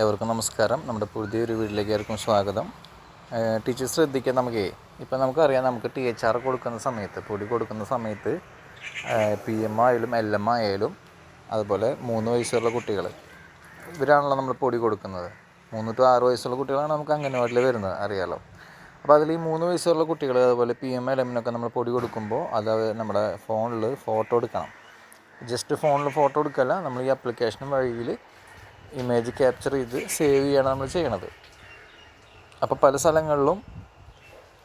ഏവർക്കും നമസ്കാരം. നമ്മുടെ പുതിയൊരു വീട്ടിലേക്ക് ഏവർക്കും സ്വാഗതം. ടീച്ചർ ശ്രദ്ധിക്കുക നമുക്ക് ഇപ്പം നമുക്കറിയാം നമുക്ക് ടി എച്ച് ആർ കൊടുക്കുന്ന സമയത്ത് പൊടി കൊടുക്കുന്ന സമയത്ത് പി എം ആയാലും എൽ എം ആയാലും അതുപോലെ മൂന്ന് വയസ്സുള്ള കുട്ടികൾ ഇവരാണല്ലോ നമ്മൾ പൊടി കൊടുക്കുന്നത്. മൂന്ന് ടു ആറ് വയസ്സുള്ള കുട്ടികളാണ് നമുക്ക് അംഗനവാടിയിൽ വരുന്നത് അറിയാലോ. അപ്പോൾ അതിൽ ഈ മൂന്ന് വയസ്സുള്ള കുട്ടികൾ അതുപോലെ പി എം എൽ എമ്മിനൊക്കെ നമ്മൾ പൊടി കൊടുക്കുമ്പോൾ അത് നമ്മുടെ ഫോണിൽ ഫോട്ടോ എടുക്കണം. ജസ്റ്റ് ഫോണിൽ ഫോട്ടോ എടുക്കല്ല നമ്മൾ ഈ ആപ്ലിക്കേഷൻ വഴിയിൽ ഇമേജ് ക്യാപ്ചർ ചെയ്ത് സേവ് ചെയ്യാണ് നമ്മൾ ചെയ്യണത്. അപ്പോൾ പല സ്ഥലങ്ങളിലും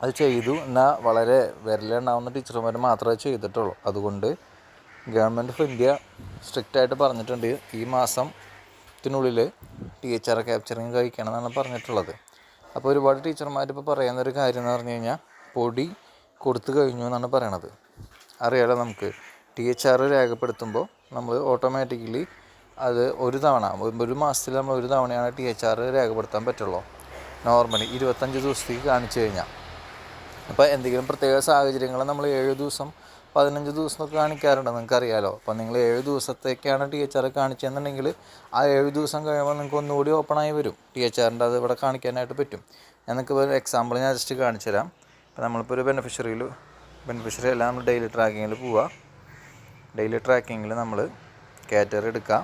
അത് ചെയ്തു. എന്നാൽ വളരെ വിരലുണ്ടാവുന്ന ടീച്ചർമാർ മാത്രമേ ചെയ്തിട്ടുള്ളൂ. അതുകൊണ്ട് ഗവൺമെന്റ് ഓഫ് ഇന്ത്യ സ്ട്രിക്റ്റ് ആയിട്ട് പറഞ്ഞിട്ടുണ്ട്. ഈ മാസത്തിനുള്ളിൽ ടി എച്ച് ആർ ക്യാപ്ചറിങ് കഴിക്കണം എന്നാണ് പറഞ്ഞിട്ടുള്ളത് അപ്പോൾ ഒരുപാട് ടീച്ചർമാർ ഇപ്പോൾ പറയുന്നൊരു കാര്യം എന്ന് പറഞ്ഞു കഴിഞ്ഞാൽ പൊടി കൊടുത്തു കഴിഞ്ഞു എന്നാണ് പറയണത്. അറിയാലോ നമുക്ക്. ടി എച്ച് ആർ രേഖപ്പെടുത്തുമ്പോൾ നമ്മൾ ഓട്ടോമാറ്റിക്കലി അത് ഒരു തവണ ഒരു മാസത്തിൽ നമ്മൾ ഒരു തവണയാണ് ടി എച്ച് ആർ രേഖപ്പെടുത്താൻ പറ്റുള്ളൂ. നോർമലി ഇരുപത്തഞ്ച് ദിവസത്തേക്ക് കാണിച്ചു കഴിഞ്ഞാൽ അപ്പോൾ എന്തെങ്കിലും പ്രത്യേക സാഹചര്യങ്ങൾ നമ്മൾ ഏഴ് ദിവസം പതിനഞ്ച് ദിവസമൊക്കെ കാണിക്കാറുണ്ട് നിങ്ങൾക്ക് അറിയാലോ അപ്പോൾ നിങ്ങൾ ഏഴ് ദിവസത്തേക്കാണ് ടി എച്ച് ആർ കാണിച്ചതെന്നുണ്ടെങ്കിൽ ആ ഏഴ് ദിവസം കഴിയുമ്പോൾ നിങ്ങൾക്ക് ഒന്നുകൂടി ഓപ്പണായി വരും. ടി എച്ച് ആറിന്റെ അത് ഇവിടെ കാണിക്കാനായിട്ട് പറ്റും. ഞാൻ നിങ്ങൾക്ക് ഒരു എക്സാമ്പിൾ ഞാൻ ജസ്റ്റ് കാണിച്ചു തരാം. അപ്പോൾ നമ്മളിപ്പോൾ ഒരു ബെനിഫിഷ്യറിയിൽ ബെനിഫിഷ്യറി എല്ലാം നമ്മൾ ഡെയിലി ട്രാക്കിങ്ങിൽ പോവുക ഡെയിലി ട്രാക്കിങ്ങിൽ നമ്മൾ കാറ്റർ എടുക്കുക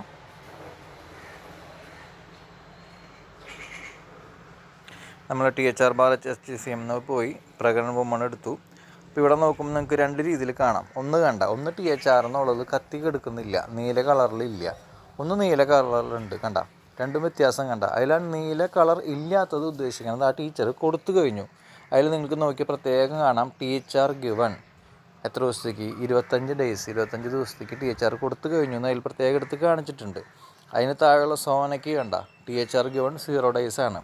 നമ്മൾ ടി എച്ച് ആർ ബാർ എസ് ടി സി എം പോയി പ്രകടന ബൊമ്മണ് എടുത്തു. അപ്പോൾ ഇവിടെ നോക്കുമ്പോൾ നിങ്ങൾക്ക് രണ്ട് രീതിയിൽ കാണാം. ഒന്ന് കണ്ട ഒന്ന് ടി എച്ച് ആർ എന്നുള്ളത് കത്തി കെടുക്കുന്നില്ല നീല കളറിലില്ല ഒന്ന് നീല കളറിലുണ്ട് കണ്ട. രണ്ടും വ്യത്യാസം കണ്ട. അതിലാണ് നീല കളർ ഇല്ലാത്തത് ഉദ്ദേശിക്കുന്നത് ആ ടീച്ചർ കൊടുത്തു കഴിഞ്ഞു. അതിൽ നിങ്ങൾക്ക് നോക്കി പ്രത്യേകം കാണാം ടി എച്ച് ആർ ഗിവൺ എത്ര ദിവസത്തേക്ക്? ഇരുപത്തഞ്ച് ഡേയ്സ് ഇരുപത്തഞ്ച് ദിവസത്തേക്ക് ടി എച്ച് ആർ കൊടുത്തു കഴിഞ്ഞു എന്ന് അതിൽ പ്രത്യേകം എടുത്ത് കാണിച്ചിട്ടുണ്ട്. അതിന് താഴെയുള്ള സോനയ്ക്ക് കണ്ട T H R given zero days ആണ്.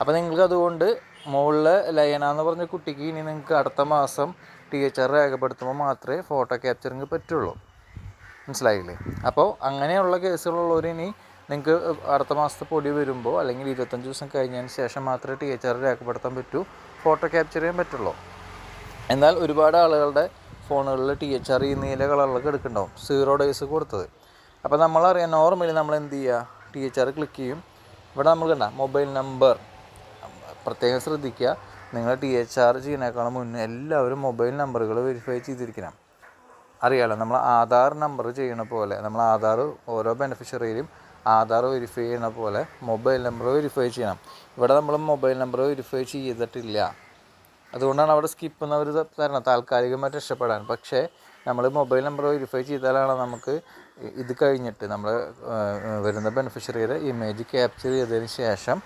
അപ്പോൾ നിങ്ങൾക്ക് അതുകൊണ്ട് മുകളിൽ ലയന എന്ന് പറഞ്ഞ കുട്ടിക്ക് ഇനി നിങ്ങൾക്ക് അടുത്ത മാസം ടി എച്ച് ആർ രേഖപ്പെടുത്തുമ്പോൾ മാത്രമേ ഫോട്ടോ ക്യാപ്ചറിങ് പറ്റുള്ളൂ. മനസ്സിലായില്ലേ? അപ്പോൾ അങ്ങനെയുള്ള കേസുകളുള്ളവർ ഇനി നിങ്ങൾക്ക് അടുത്ത മാസത്തെ പൊടി വരുമ്പോൾ അല്ലെങ്കിൽ ഇരുപത്തഞ്ച് ദിവസം കഴിഞ്ഞതിന് ശേഷം മാത്രമേ ടി എച്ച് ആർ രേഖപ്പെടുത്താൻ പറ്റൂ ഫോട്ടോ ക്യാപ്ചർ ചെയ്യാൻ പറ്റുള്ളൂ. എന്നാൽ ഒരുപാട് ആളുകളുടെ ഫോണുകളിൽ ടി എച്ച് ആർ ഈ നീല കളറിലൊക്കെ എടുക്കുന്നുണ്ടാവും. സീറോ ഡേയ്സ് കൊടുത്തത്. അപ്പോൾ നമ്മളറിയാം നോർമലി നമ്മൾ എന്ത് ചെയ്യുക ടി എച്ച് ആർ ക്ലിക്ക് ചെയ്യും. ഇവിടെ നമ്മൾ കണ്ട മൊബൈൽ നമ്പർ പ്രത്യേകം ശ്രദ്ധിക്കുക. നിങ്ങൾ ടി എച്ച് ആർ ചെയ്യുന്നതിനേക്കാളും മുന്നേ എല്ലാവരും മൊബൈൽ നമ്പറുകൾ വെരിഫൈ ചെയ്തിരിക്കണം. അറിയാലോ നമ്മൾ ആധാർ നമ്പർ ചെയ്യണ പോലെ നമ്മൾ ആധാർ ഓരോ ബെനിഫിഷ്യറിയിലും ആധാർ വെരിഫൈ ചെയ്യണ പോലെ മൊബൈൽ നമ്പർ വെരിഫൈ ചെയ്യണം. ഇവിടെ നമ്മൾ മൊബൈൽ നമ്പർ വെരിഫൈ ചെയ്തിട്ടില്ല. അതുകൊണ്ടാണ് അവിടെ സ്കിപ്പ് എന്നവർ തരണം താൽക്കാലികമായിട്ട് രക്ഷപ്പെടാൻ. പക്ഷേ നമ്മൾ മൊബൈൽ നമ്പർ വെരിഫൈ ചെയ്താലാണ് നമുക്ക് ഇത് കഴിഞ്ഞിട്ട് നമ്മൾ വരുന്ന ബെനിഫിഷ്യറിയുടെ ഇമേജ് ക്യാപ്ചർ ചെയ്തതിന് ശേഷം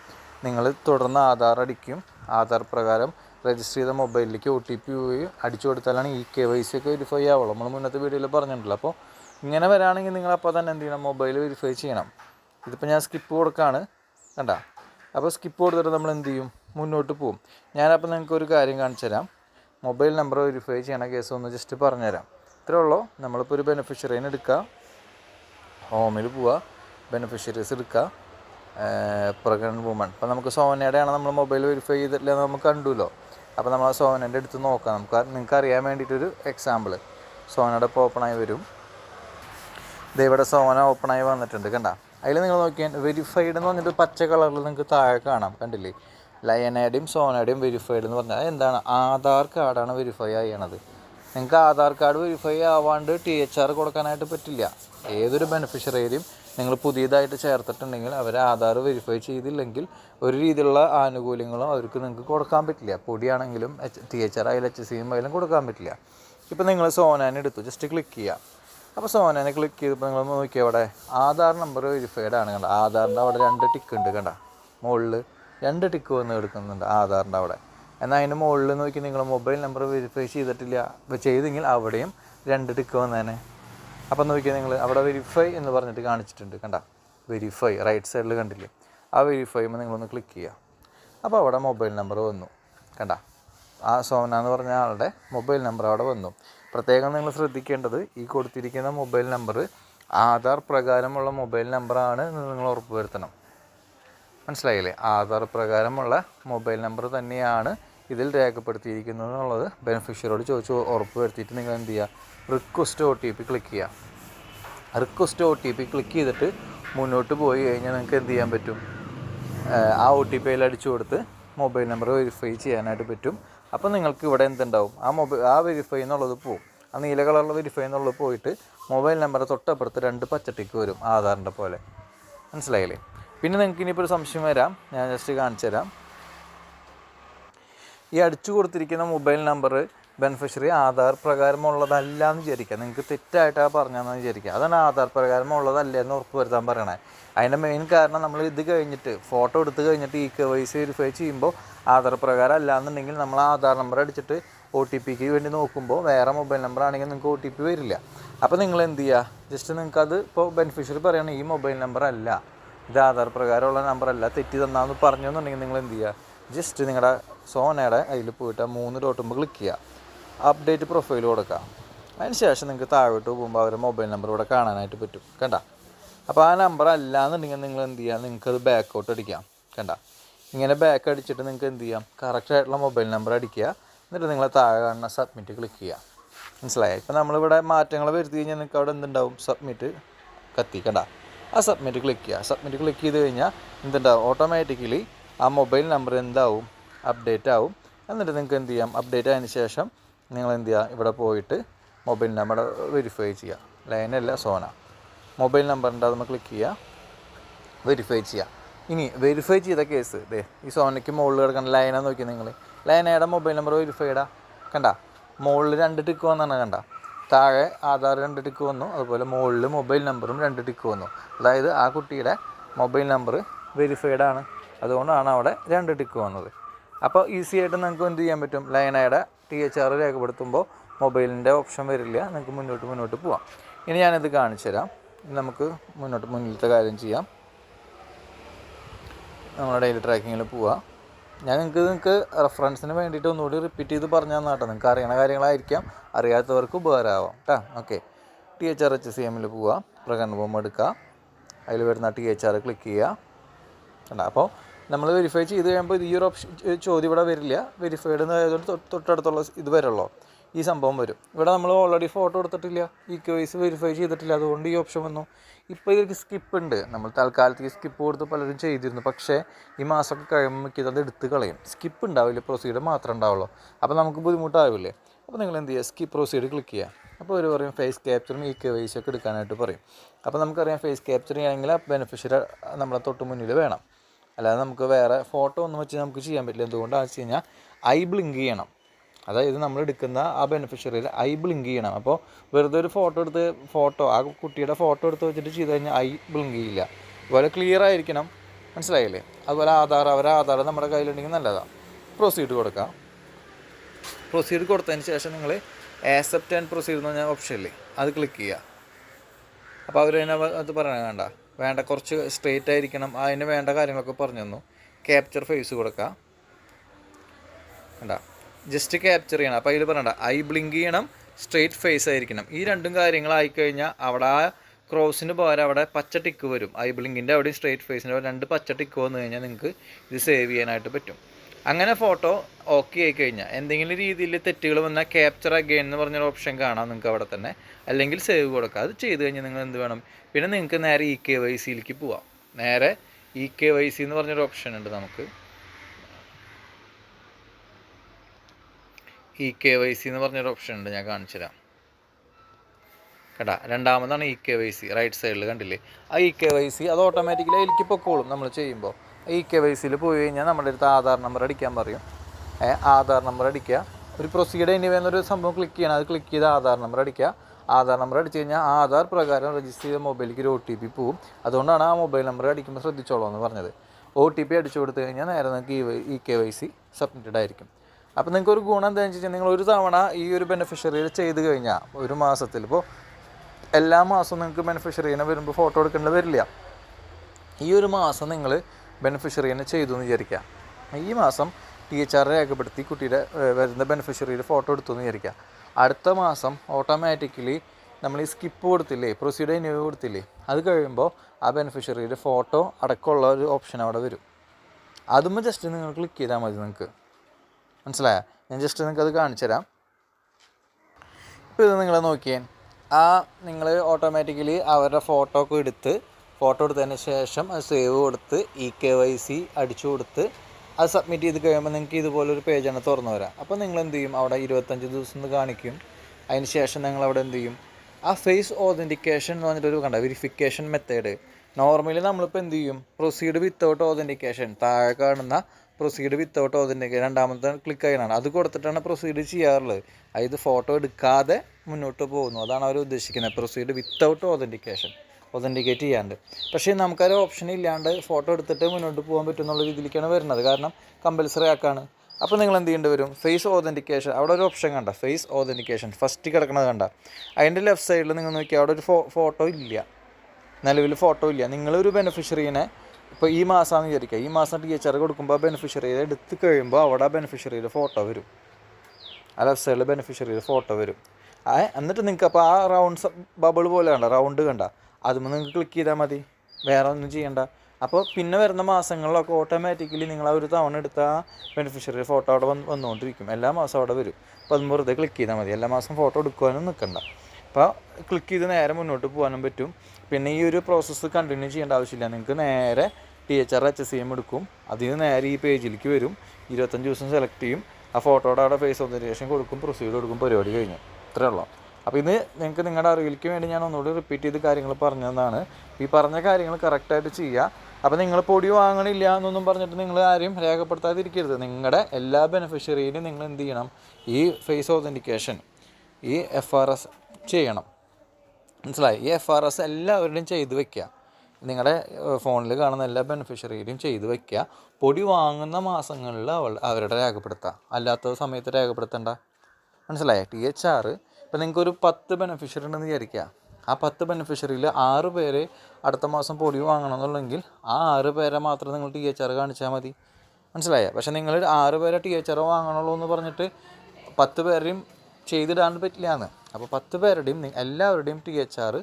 നിങ്ങൾ തുടർന്ന് ആധാർ അടിക്കും. ആധാർ പ്രകാരം രജിസ്റ്റർ ചെയ്ത മൊബൈലിലേക്ക് ഒ ടി പി പോയി അടിച്ചു കൊടുത്താലാണ് ഈ കെ വൈ സി ഒക്കെ വെരിഫൈ ആവുള്ളൂ. നമ്മൾ മുന്നത്തെ വീഡിയോയിൽ പറഞ്ഞിട്ടുണ്ടല്ലോ. അപ്പോൾ ഇങ്ങനെ വരാണെങ്കിൽ നിങ്ങൾ അപ്പോൾ തന്നെ എന്ത് ചെയ്യണം? മൊബൈൽ വെരിഫൈ ചെയ്യണം. ഇതിപ്പോൾ ഞാൻ സ്കിപ്പ് കൊടുക്കുകയാണ് കണ്ട? അപ്പോൾ സ്കിപ്പ് കൊടുത്തിട്ട് നമ്മൾ എന്ത് ചെയ്യും? മുന്നോട്ട് പോകും ഞാനപ്പോൾ നിങ്ങൾക്ക് ഒരു കാര്യം കാണിച്ചു തരാം. മൊബൈൽ നമ്പർ വെരിഫൈ ചെയ്യണ കേസ് ഒന്ന് ജസ്റ്റ് പറഞ്ഞുതരാം. ഇത്രേ ഉള്ളൂ. നമ്മളിപ്പോൾ ഒരു ബെനിഫിഷ്യറീനെ എടുക്കുക ഹോമിൽ പോവുക ബെനിഫിഷ്യറീസ് എടുക്കുക പ്രഗ്നൻ വുമൺ അപ്പോൾ നമുക്ക് സോനയുടെയാണ് നമ്മൾ മൊബൈൽ വെരിഫൈ ചെയ്തിട്ടില്ല എന്ന് നമുക്ക് കണ്ടുല്ലോ. അപ്പോൾ നമ്മൾ ആ സോനന്റെ അടുത്ത് നോക്കാം. നമുക്ക് നിങ്ങൾക്ക് അറിയാൻ വേണ്ടിയിട്ടൊരു എക്സാമ്പിൾ സോനയുടെ ഇപ്പോൾ ഓപ്പണായി വരും. ദൈവയുടെ സോന ഓപ്പണായി വന്നിട്ടുണ്ട് കണ്ട? അതിൽ നിങ്ങൾ നോക്കിയാൽ വെരിഫൈഡ് എന്ന് പറഞ്ഞിട്ട് പച്ച കളറിൽ നിങ്ങൾക്ക് താഴെ കാണാം കണ്ടില്ലേ? ലയനയുടെയും സോനയുടെയും വെരിഫൈഡ് എന്ന് പറഞ്ഞാൽ എന്താണ്? ആധാർ കാർഡാണ് വെരിഫൈ ചെയ്യണത്. നിങ്ങൾക്ക് ആധാർ കാർഡ് വെരിഫൈ ആവാണ്ട് ടി എച്ച് ആർ കൊടുക്കാനായിട്ട് പറ്റില്ല. ഏതൊരു ബെനിഫിഷ്യറിയും നിങ്ങൾ പുതിയതായിട്ട് ചേർത്തിട്ടുണ്ടെങ്കിൽ അവരെ ആധാർ വെരിഫൈ ചെയ്തില്ലെങ്കിൽ ഒരു രീതിയിലുള്ള ആനുകൂല്യങ്ങളും അവർക്ക് നിങ്ങൾക്ക് കൊടുക്കാൻ പറ്റില്ല. പൊടിയാണെങ്കിലും എച്ച് ടി എച്ച് ആർ ആയാലും എച്ച് സി എം ആയാലും കൊടുക്കാൻ പറ്റില്ല. ഇപ്പോൾ നിങ്ങൾ സോനാനെ എടുത്തു. ജസ്റ്റ് ക്ലിക്ക് ചെയ്യുക. അപ്പോൾ സോനാനെ ക്ലിക്ക് ചെയ്തപ്പോൾ നിങ്ങൾ നോക്കിയാൽ അവിടെ ആധാർ നമ്പർ വെരിഫൈഡ് ആണ് കണ്ട. ആധാറിന്റെ അവിടെ രണ്ട് ടിക്ക് ഉണ്ട് കണ്ട. മുകളിൽ രണ്ട് ടിക്ക് വന്ന് എടുക്കുന്നുണ്ട് ആധാറിന്റെ അവിടെ. എന്നാൽ അതിന്റെ മുകളിൽ നോക്കി നിങ്ങൾ മൊബൈൽ നമ്പർ വെരിഫൈ ചെയ്തിട്ടില്ല. ചെയ്തെങ്കിൽ അവിടെയും രണ്ട് ടിക്ക് വന്നേനെ. അപ്പം നോക്കിയാൽ നിങ്ങൾ അവിടെ വെരിഫൈ എന്ന് പറഞ്ഞിട്ട് കാണിച്ചിട്ടുണ്ട്. കണ്ട? വെരിഫൈ റൈറ്റ് സൈഡിൽ കണ്ടില്ലേ? ആ വെരിഫൈ ചെയ്യുമ്പോൾ നിങ്ങളൊന്ന് ക്ലിക്ക് ചെയ്യുക അപ്പോൾ അവിടെ മൊബൈൽ നമ്പർ വന്നു. കണ്ട? ആ സോന എന്ന് പറഞ്ഞ ആളുടെ മൊബൈൽ നമ്പർ അവിടെ വന്നു. പ്രത്യേകം നിങ്ങൾ ശ്രദ്ധിക്കേണ്ടത് ഈ കൊടുത്തിരിക്കുന്ന മൊബൈൽ നമ്പർ ആധാർ പ്രകാരമുള്ള മൊബൈൽ നമ്പറാണ് എന്ന് നിങ്ങൾ ഉറപ്പുവരുത്തണം. മനസ്സിലായില്ലേ? ആധാർ പ്രകാരമുള്ള മൊബൈൽ നമ്പർ തന്നെയാണ് ഇതിൽ രേഖപ്പെടുത്തിയിരിക്കുന്നത് എന്നുള്ളത് ബെനിഫിഷ്യറിയോട് ചോദിച്ച്. ഉറപ്പ് വരുത്തിയിട്ട് നിങ്ങൾ എന്ത് ചെയ്യുക? Request O T P click ചെയ്യുക. Request O T P click ചെയ്തിട്ട് മുന്നോട്ട് പോയി കഴിഞ്ഞാൽ നിങ്ങൾക്ക് എന്ത് ചെയ്യാൻ പറ്റും? ആ ഒ ടി പി അതിൽ അടിച്ചു കൊടുത്ത് മൊബൈൽ നമ്പർ വെരിഫൈ ചെയ്യാനായിട്ട് പറ്റും. അപ്പോൾ നിങ്ങൾക്ക് ഇവിടെ എന്തുണ്ടാവും? ആ മൊബൈൽ ആ വെരിഫൈ എന്നുള്ളത് പോവും. ആ നീല കളറിൽ വെരിഫൈ എന്നുള്ളത് പോയിട്ട് മൊബൈൽ നമ്പർ തൊട്ടപ്പുറത്ത് രണ്ട് പച്ചട്ടിക്ക് വരും. ആധാറിന്റെ പോലെ. മനസ്സിലായില്ലേ? പിന്നെ നിങ്ങൾക്ക് ഇനിയിപ്പോൾ ഒരു സംശയം വരാം. ഞാൻ ജസ്റ്റ് കാണിച്ചു തരാം ഈ അടിച്ചു കൊടുത്തിരിക്കുന്ന മൊബൈൽ നമ്പർ ബെനിഫിഷ്യറി ആധാർ പ്രകാരമുള്ളതല്ല എന്ന് വിചാരിക്കുക. നിങ്ങൾക്ക് തെറ്റായിട്ടാണ് പറഞ്ഞതെന്ന് വിചാരിക്കുക. അതാണ് ആധാർ പ്രകാരമുള്ളതല്ല എന്ന് ഉറപ്പ് വരുത്താൻ പറയണേ. അതിന്റെ മെയിൻ കാരണം നമ്മൾ ഇത് കഴിഞ്ഞിട്ട് ഫോട്ടോ എടുത്ത് കഴിഞ്ഞിട്ട് ഈ കെ വൈ സി വെരിഫൈ ചെയ്യുമ്പോൾ ആധാർ പ്രകാരം അല്ല എന്നുണ്ടെങ്കിൽ നമ്മൾ ആധാർ നമ്പർ അടിച്ചിട്ട് ഒ ടി പിക്ക് വേണ്ടി നോക്കുമ്പോൾ വേറെ മൊബൈൽ നമ്പർ ആണെങ്കിൽ നിങ്ങൾക്ക് ഒ ടി പി വരില്ല. അപ്പോൾ നിങ്ങൾ എന്ത് ചെയ്യുക? ജസ്റ്റ് നിങ്ങൾക്ക് അത് ഇപ്പോൾ ബെനിഫിഷ്യറി പറയണ ഈ മൊബൈൽ നമ്പർ അല്ല. ഇത് ആധാർ പ്രകാരമുള്ള നമ്പറല്ല തെറ്റി തന്നാന്ന് പറഞ്ഞു എന്നുണ്ടെങ്കിൽ നിങ്ങൾ എന്ത് ചെയ്യുക? ജസ്റ്റ് നിങ്ങളുടെ സോനയുടെ അതിൽ പോയിട്ട് മൂന്ന് ഡോട്ടുമ്പോൾ ക്ലിക്ക് ചെയ്യുക അപ്ഡേറ്റ് പ്രൊഫൈൽ കൊടുക്കുക അതിന് ശേഷം നിങ്ങൾക്ക് താഴോട്ട് പോകുമ്പോൾ അവരുടെ മൊബൈൽ നമ്പർ ഇവിടെ കാണാനായിട്ട് പറ്റും. കണ്ട? അപ്പോൾ ആ നമ്പർ അല്ല എന്നുണ്ടെങ്കിൽ നിങ്ങൾ എന്ത് ചെയ്യുക നിങ്ങൾക്കത് ബാക്ക് ഔട്ട് അടിക്കാം. കണ്ട? ഇങ്ങനെ ബാക്ക് അടിച്ചിട്ട് നിങ്ങൾക്ക് എന്ത് ചെയ്യാം? കറക്റ്റ് ആയിട്ടുള്ള മൊബൈൽ നമ്പർ അടിക്കുക. എന്നിട്ട് നിങ്ങൾ താഴെ കാണുന്ന സബ്മിറ്റ് ക്ലിക്ക് ചെയ്യുക മനസ്സിലായി? ഇപ്പം നമ്മളിവിടെ മാറ്റങ്ങൾ വരുത്തി കഴിഞ്ഞാൽ നിങ്ങൾക്ക് അവിടെ എന്തുണ്ടാവും? സബ്മിറ്റ് കത്തി. കണ്ട? ആ സബ്മിറ്റ് ക്ലിക്ക് ചെയ്യുക സബ്മിറ്റ് ക്ലിക്ക് ചെയ്ത് കഴിഞ്ഞാൽ എന്തുണ്ടാവും? ഓട്ടോമാറ്റിക്കലി ആ മൊബൈൽ നമ്പർ എന്താവും? അപ്ഡേറ്റ് ആവും. എന്നിട്ട് നിങ്ങൾക്ക് എന്ത് ചെയ്യാം? അപ്ഡേറ്റ് ആയതിനു ശേഷം നിങ്ങൾ എന്ത് ചെയ്യുക ഇവിടെ പോയിട്ട് മൊബൈൽ നമ്പർ വെരിഫൈ ചെയ്യുക ലൈനല്ല സോന മൊബൈൽ നമ്പറിന്റെ അത് ക്ലിക്ക് ചെയ്യുക വെരിഫൈ ചെയ്യുക ഇനി വെരിഫൈ ചെയ്ത കേസ് ദേ ഈ സോനയ്ക്ക് മുകളിൽ കിടക്കുന്ന ലൈന നോക്കി നിങ്ങൾ ലൈനയുടെ മൊബൈൽ നമ്പർ വെരിഫൈ വെരിഫൈഡാ കണ്ട? മുകളിൽ രണ്ട് ടിക്ക് വന്നാണ് കണ്ട. താഴെ ആധാർ രണ്ട് ടിക്ക് വന്നു. അതുപോലെ മുകളിൽ മൊബൈൽ നമ്പറും രണ്ട് ടിക്ക് വന്നു. അതായത് ആ കുട്ടിയുടെ മൊബൈൽ നമ്പർ വെരിഫൈഡ് ആണ്. അതുകൊണ്ടാണ് അവിടെ രണ്ട് ടിക്ക് വന്നത്. അപ്പോൾ ഈസി ആയിട്ട് നിങ്ങൾക്ക് എന്ത് ചെയ്യാൻ പറ്റും? ലൈനയുടെ ടി എച്ച് ആർ രേഖപ്പെടുത്തുമ്പോൾ മൊബൈലിന്റെ ഓപ്ഷൻ വരില്ല. നിങ്ങൾക്ക് മുന്നോട്ട് മുന്നോട്ട് പോവാം. ഇനി ഞാനിത് കാണിച്ചു തരാം. നമുക്ക് മുന്നോട്ട് മുന്നിലത്തെ കാര്യം ചെയ്യാം. നമ്മുടെ ഡെയിലി ട്രാക്കിങ്ങിൽ പോവാം. ഞാൻ നിങ്ങൾക്ക് നിങ്ങൾക്ക് റെഫറൻസിന് വേണ്ടിയിട്ട് ഒന്നുകൂടി റിപ്പീറ്റ് ചെയ്ത് പറഞ്ഞു തന്നാട്ടോ നിങ്ങൾക്ക് അറിയണ കാര്യങ്ങളായിരിക്കാം. അറിയാത്തവർക്ക് ഉപകാരമാവാം. കേട്ടോ okay T H R H C എമ്മിൽ പോവുക പ്രകടന ഫോം എടുക്കുക അതിൽ വരുന്ന ടി എച്ച് ആർ ക്ലിക്ക് ചെയ്യുക കണ്ടോ? അപ്പോൾ നമ്മൾ വെരിഫൈ ചെയ്ത് കഴിയുമ്പോൾ ഈ ഒരു ഓപ്ഷൻ ചോദ്യം ഇവിടെ വരില്ല. വെരിഫൈഡ് എന്ന് ആയതുകൊണ്ട് തൊട്ട് തൊട്ടടുത്തുള്ള ഇത് വരുള്ളൂ ഈ സംഭവം വരും. ഇവിടെ നമ്മൾ ഓൾറെഡി ഫോട്ടോ എടുത്തിട്ടില്ല. ഈ കേസ് വെരിഫൈ ചെയ്തിട്ടില്ല. അതുകൊണ്ട് ഈ ഓപ്ഷൻ വന്നു. ഇപ്പോൾ ഇതിലേക്ക് സ്കിപ്പ് ഉണ്ട്. നമ്മൾ തൽക്കാലത്തേക്ക് സ്കിപ്പ് കൊടുത്ത് പലരും ചെയ്തിരുന്നു. പക്ഷേ ഈ മാസമൊക്കെ കഴിയുമ്പോൾ അത് എടുത്ത് കളയും. സ്കിപ്പ് ഉണ്ടാവില്ല. പ്രൊസീഡ് മാത്രമേ ഉണ്ടാവുള്ളൂ. അപ്പോൾ നമുക്ക് ബുദ്ധിമുട്ടാവില്ലേ? അപ്പോൾ നിങ്ങൾ എന്ത് ചെയ്യുക? സ്കിപ്പ് പ്രൊസീഡ് ക്ലിക്ക് ചെയ്യുക. അപ്പോൾ അവർ പറയും ഫേസ് ക്യാപ്ചറും ഈ കെ വൈ സി ഒക്കെ എടുക്കാനായിട്ട് പറയും. അപ്പോൾ നമുക്കറിയാം ഫേസ് ക്യാപ്ചർ ചെയ്യണമെങ്കിൽ ബെനിഫിഷ്യറി നമ്മളെ തൊട്ട് മുന്നിൽ വേണം. അല്ലാതെ നമുക്ക് വേറെ ഫോട്ടോ ഒന്നും വെച്ച് നമുക്ക് ചെയ്യാൻ പറ്റില്ല. എന്തുകൊണ്ടാണ് വെച്ച് കഴിഞ്ഞാൽ ഐ ബ്ലിങ്ക് ചെയ്യണം. അതായത് നമ്മൾ എടുക്കുന്ന ആ ബെനിഫിഷ്യറിയിൽ ഐ ബ്ലിങ്ക് ചെയ്യണം. അപ്പോൾ വെറുതെ ഒരു ഫോട്ടോ എടുത്ത് ഫോട്ടോ ആ കുട്ടിയുടെ ഫോട്ടോ എടുത്ത് വെച്ചിട്ട് ചെയ്ത് കഴിഞ്ഞാൽ ഐ ബ്ലിങ്ക് ചെയ്യില്ല. അതുപോലെ ക്ലിയർ ആയിരിക്കണം. മനസ്സിലായില്ലേ? അതുപോലെ ആധാർ അവരെ ആധാർ നമ്മുടെ കയ്യിലുണ്ടെങ്കിൽ നല്ലതാണ് പ്രൊസീഡ് കൊടുക്കാം. പ്രൊസീഡ് കൊടുത്തതിന് ശേഷം നിങ്ങൾ ആക്സെപ്റ്റ് ആൻഡ് പ്രൊസീഡ് എന്ന് ഓപ്ഷൻ ഇല്ലേ? അത് ക്ലിക്ക് ചെയ്യുക. അപ്പോൾ അവർ അതിനകത്ത് അത് വേണ്ട വേണ്ട കുറച്ച് സ്ട്രെയിറ്റ് ആയിരിക്കണം. അതിന് വേണ്ട കാര്യങ്ങളൊക്കെ പറഞ്ഞു തന്നു. ക്യാപ്ചർ ഫേസ് കൊടുക്കുക വേണ്ട ജസ്റ്റ് ക്യാപ്ചർ ചെയ്യണം. അപ്പോൾ അതിൽ പറയണ്ട ഐ ബ്ലിങ്ക് ചെയ്യണം സ്ട്രെയിറ്റ് ഫേസ് ആയിരിക്കണം. ഈ രണ്ടും കാര്യങ്ങളായി കഴിഞ്ഞാൽ അവിടെ ആ ക്രോസിന് പകരം അവിടെ പച്ച ടിക്ക് വരും. ഐ ബ്ലിങ്കിന്റെ അവിടെയും സ്ട്രെയിറ്റ് ഫേസിന്റെ രണ്ട് പച്ച ടിക്ക് വന്നു കഴിഞ്ഞാൽ നിങ്ങൾക്ക് ഇത് സേവ് ചെയ്യാനായിട്ട് പറ്റും. അങ്ങനെ ഫോട്ടോ ഓക്കെ ആയി കഴിഞ്ഞാൽ എന്തെങ്കിലും രീതിയിൽ തെറ്റുകൾ വന്നാൽ ക്യാപ്ചർ അഗെയിൻ എന്ന് പറഞ്ഞൊരു ഓപ്ഷൻ കാണാം നിങ്ങൾക്ക് അവിടെ തന്നെ. അല്ലെങ്കിൽ സേവ് കൊടുക്കുക അത് ചെയ്ത് കഴിഞ്ഞാൽ നിങ്ങൾ എന്ത് വേണം? പിന്നെ നിങ്ങൾക്ക് നേരെ ഇ കെ വൈ സിയിലേക്ക് പോവാം. നേരെ ഇ കെ വൈ സി എന്ന് പറഞ്ഞൊരു ഓപ്ഷൻ ഉണ്ട് നമുക്ക്. ഇ കെ വൈ സി എന്ന് പറഞ്ഞൊരു ഓപ്ഷൻ ഉണ്ട്. ഞാൻ കാണിച്ചു തരാം. കേട്ടാ രണ്ടാമതാണ് E K Y C right സൈഡിൽ കണ്ടില്ലേ? ആ ഇ കെ വൈ സി അത് ഓട്ടോമാറ്റിക്കലി അതിലേക്ക് പൊക്കോളും നമ്മൾ ചെയ്യുമ്പോൾ ഇ കെ വൈ സിയിൽ പോയി കഴിഞ്ഞാൽ നമ്മുടെ അടുത്ത് ആധാർ നമ്പർ അടിക്കാൻ പറയും. ആധാർ നമ്പർ അടിക്കുക. ഒരു പ്രൊസീഡ് എനിവേ എന്നൊരു സംഭവം ക്ലിക്ക് ചെയ്യണം. അത് ക്ലിക്ക് ചെയ്ത് ആധാർ നമ്പർ അടിക്കുക. ആധാർ നമ്പർ അടിച്ചു കഴിഞ്ഞാൽ ആധാർ പ്രകാരം രജിസ്റ്റർ ചെയ്ത മൊബൈലിലേക്ക് ഒരു ഒ ടി പി പോവും. അതുകൊണ്ടാണ് ആ മൊബൈൽ നമ്പർ അടിക്കുമ്പോൾ ശ്രദ്ധിച്ചോളൂ എന്ന് പറഞ്ഞത്. ഒ ടി പി അടിച്ചു കൊടുത്തു കഴിഞ്ഞാൽ നേരെ നിങ്ങൾക്ക് E K Y C submitted ആയിരിക്കും. അപ്പോൾ നിങ്ങൾക്ക് ഒരു ഗുണം എന്താണെന്ന് വെച്ചാൽ നിങ്ങൾ ഒരു തവണ ഈ ഒരു ബെനിഫിഷ്യറിയിൽ ചെയ്ത് കഴിഞ്ഞാൽ ഒരു മാസത്തിൽ ഇപ്പോൾ എല്ലാ മാസവും നിങ്ങൾക്ക് ബെനിഫിഷ്യറീനെ വരുമ്പോൾ ഫോട്ടോ എടുക്കേണ്ടി വരില്ല. ഈ ഒരു മാസം നിങ്ങൾ ബെനിഫിഷ്യറീനെ ചെയ്തു എന്ന് വിചാരിക്കാം ഈ മാസം ടി എച്ച് ആർ രേഖപ്പെടുത്തി കുട്ടിയുടെ വരുന്ന ബെനിഫിഷ്യറിയുടെ ഫോട്ടോ എടുത്തു എന്ന് വിചാരിക്കാം അടുത്ത മാസം ഓട്ടോമാറ്റിക്കലി നമ്മൾ ഈ സ്കിപ്പ് കൊടുത്തില്ലേ പ്രൊസീഡ് ന്യൂ കൊടുത്തില്ലേ അത് കഴിയുമ്പോൾ ആ ബെനിഫിഷ്യറിയുടെ ഫോട്ടോ അടക്കമുള്ള ഒരു ഓപ്ഷൻ അവിടെ വരും. അതുമ്പോൾ ജസ്റ്റ് നിങ്ങൾ ക്ലിക്ക് ചെയ്താൽ മതി നിങ്ങൾക്ക്. മനസ്സിലായോ? ഞാൻ ജസ്റ്റ് നിങ്ങൾക്ക് അത് കാണിച്ചു തരാം. ഇപ്പോൾ ഇത് നിങ്ങൾ നോക്കിയേ. ആ നിങ്ങൾ ഓട്ടോമാറ്റിക്കലി അവരുടെ ഫോട്ടോ ഒക്കെ എടുത്ത് ഫോട്ടോ എടുത്തതിന് ശേഷം അത് സേവ് കൊടുത്ത് ഇ കെ വൈ സി അടിച്ചു കൊടുത്ത് അത് സബ്മിറ്റ് ചെയ്ത് കഴിയുമ്പോൾ നിങ്ങൾക്ക് ഇതുപോലൊരു പേജാണ് തുറന്നു വരാം. അപ്പോൾ നിങ്ങൾ എന്ത് ചെയ്യും? അവിടെ ഇരുപത്തഞ്ച് ദിവസം എന്ന് കാണിക്കും. അതിന് ശേഷം നിങ്ങൾ അവിടെ എന്ത് ചെയ്യും? ആ ഫേസ് ഓതന്റിക്കേഷൻ എന്ന് പറഞ്ഞിട്ടൊരു കണ്ട? വെരിഫിക്കേഷൻ മെത്തേഡ് നോർമലി നമ്മളിപ്പോൾ എന്ത് ചെയ്യും? പ്രൊസീഡ് വിത്തൗട്ട് ഓതന്റിക്കേഷൻ താഴെ കാണുന്ന പ്രൊസീഡ് വിത്തൗട്ട് ഓതന്റിക്കേഷൻ രണ്ടാമത്തെ ക്ലിക്ക് ചെയ്യണം അത് കൊടുത്തിട്ടാണ് പ്രൊസീഡ് ചെയ്യാറുള്ളത്. അതായത് ഫോട്ടോ എടുക്കാതെ മുന്നോട്ട് പോകുന്നു. അതാണ് അവർ ഉദ്ദേശിക്കുന്നത്. പ്രൊസീഡ് വിത്തൗട്ട് ഓതന്റിക്കേഷൻ ഒതന്റിക്കേറ്റ് ചെയ്യാണ്ട്. പക്ഷേ നമുക്കൊരു ഓപ്ഷൻ ഇല്ലാണ്ട് ഫോട്ടോ എടുത്തിട്ട് മുന്നോട്ട് പോകാൻ പറ്റും എന്നുള്ള രീതിയിലേക്കാണ് വരുന്നത്. കാരണം കമ്പൽസറി ആക്കാണ്. അപ്പോൾ നിങ്ങൾ എന്ത് ചെയ്യേണ്ടി വരും? ഫേസ് ഓതന്റിക്കേഷൻ അവിടെ ഒരു ഓപ്ഷൻ കണ്ട. ഫേസ് ഓതന്റിക്കേഷൻ ഫസ്റ്റ് കിടക്കുന്നത് കണ്ട. അതിന്റെ ലെഫ്റ്റ് സൈഡിൽ നിങ്ങൾ നോക്കിയാൽ അവിടെ ഒരു ഫോട്ടോ ഇല്ല. നിലവിൽ ഫോട്ടോ ഇല്ല. നിങ്ങളൊരു ബെനിഫിഷ്യറീനെ ഇപ്പോൾ ഈ മാസമാണെന്ന് വിചാരിക്കുക. ഈ മാസം ടി എച്ച് ആർ കൊടുക്കുമ്പോൾ ബെനിഫിഷ്യറിയെ എടുത്ത് കഴിയുമ്പോൾ അവിടെ ബെനിഫിഷ്യറിയുടെ ഫോട്ടോ വരും. ആ ലെഫ്റ്റ് സൈഡിൽ ബെനിഫിഷ്യറിയുടെ ഫോട്ടോ വരും. എന്നിട്ട് നിങ്ങൾക്ക് അപ്പോൾ ആ റൗണ്ട് ബബിൾ പോലെ കണ്ട. റൗണ്ട് കണ്ട. അതുമ്പോൾ നിങ്ങൾക്ക് ക്ലിക്ക് ചെയ്താൽ മതി. വേറെ ഒന്നും ചെയ്യണ്ട. അപ്പോൾ പിന്നെ വരുന്ന മാസങ്ങളിലൊക്കെ ഓട്ടോമാറ്റിക്കലി നിങ്ങൾ ആ ഒരു തവണ എടുത്ത ആ ബെനിഫിഷ്യറി ഫോട്ടോ അവിടെ വന്ന് വന്നുകൊണ്ടിരിക്കും എല്ലാ മാസവും അവിടെ വരും. അപ്പോൾ അതും വെറുതെ ക്ലിക്ക് ചെയ്താൽ മതി. എല്ലാ മാസം ഫോട്ടോ എടുക്കുവാനും നിൽക്കണ്ട അപ്പോൾ ക്ലിക്ക് ചെയ്ത് നേരെ മുന്നോട്ട് പോകാനും പറ്റും. പിന്നെ ഈ ഒരു പ്രോസസ്സ് കണ്ടിന്യൂ ചെയ്യേണ്ട ആവശ്യമില്ല. നിങ്ങൾക്ക് നേരെ T H R H C M എടുക്കും. അതിൽ നിന്ന് നേരെ ഈ പേജിലേക്ക് വരും. ഇരുപത്തഞ്ച് ദിവസം സെലക്ട് ചെയ്യും. ആ ഫോട്ടോയുടെ അവിടെ ഫേസ് ഒതന്റിക്കേഷൻ കൊടുക്കും പ്രൊസീഡ് കൊടുക്കും പരിപാടി കഴിഞ്ഞു. ഇത്രയേ ഉള്ളൂ. അപ്പോൾ ഇത് നിങ്ങൾക്ക് നിങ്ങളുടെ അറിവിലേക്ക് വേണ്ടി ഞാൻ ഒന്നുകൂടി റിപ്പീറ്റ് ചെയ്ത് കാര്യങ്ങൾ പറഞ്ഞതാണ്. ഈ പറഞ്ഞ കാര്യങ്ങൾ കറക്റ്റായിട്ട് ചെയ്യുക അപ്പോൾ നിങ്ങൾ പൊടി വാങ്ങണില്ല എന്നൊന്നും പറഞ്ഞിട്ട് നിങ്ങൾ ആരെയും രേഖപ്പെടുത്താതിരിക്കരുത്. നിങ്ങളുടെ എല്ലാ ബെനിഫിഷ്യറിയിലും നിങ്ങൾ എന്ത് ചെയ്യണം? ഈ ഫേസ് ഓതന്റിക്കേഷൻ ഈ എഫ് ആർ എസ് ചെയ്യണം. മനസ്സിലായി? ഈ എഫ് ആർ എസ് എല്ലാവരുടെയും ചെയ്ത് വെക്കുക നിങ്ങളുടെ ഫോണിൽ കാണുന്ന എല്ലാ ബെനിഫിഷ്യറിയിലും ചെയ്ത് വെക്കുക പൊടി വാങ്ങുന്ന മാസങ്ങളിൽ അവൾ അവരുടെ രേഖപ്പെടുത്തുക അല്ലാത്ത സമയത്ത് രേഖപ്പെടുത്തണ്ട. മനസ്സിലായോ? ടി എച്ച് ആർ ഇപ്പം നിങ്ങൾക്കൊരു പത്ത് ബെനിഫിഷ്യറി ഉണ്ടെന്ന് വിചാരിക്കുക. ആ പത്ത് ബെനിഫിഷ്യറിയിൽ ആറ് പേര് അടുത്ത മാസം പൊടി വാങ്ങണം എന്നുള്ളെങ്കിൽ ആ ആറ് പേരെ മാത്രം നിങ്ങൾ ടി എച്ച് ആർ കാണിച്ചാൽ മതി. മനസ്സിലായോ? പക്ഷെ നിങ്ങൾ ആറ് പേരെ ടി എച്ച് ആർ വാങ്ങണുള്ളൂ എന്ന് പറഞ്ഞിട്ട് പത്ത് പേരെയും ചെയ്തിടാൻ പറ്റില്ല എന്ന് അപ്പോൾ പത്ത് പേരുടെയും എല്ലാവരുടെയും ടി എച്ച് ആർ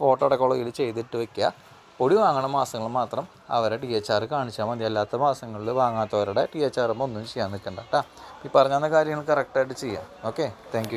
ഫോട്ടോ അടക്കമുള്ള ചെയ്തിട്ട് വെക്കുക. പൊടി വാങ്ങണ മാസങ്ങൾ മാത്രം അവരെ ടി എച്ച് ആർ കാണിച്ചാൽ മതി. അല്ലാത്ത മാസങ്ങളിൽ വാങ്ങാത്തവരുടെ ടി എച്ച് ആർ ഒന്നും ചെയ്യാൻ നിൽക്കണ്ട കേട്ടോ. ഈ പറഞ്ഞ കാര്യങ്ങൾ കറക്റ്റായിട്ട് ചെയ്യാം. Okay thank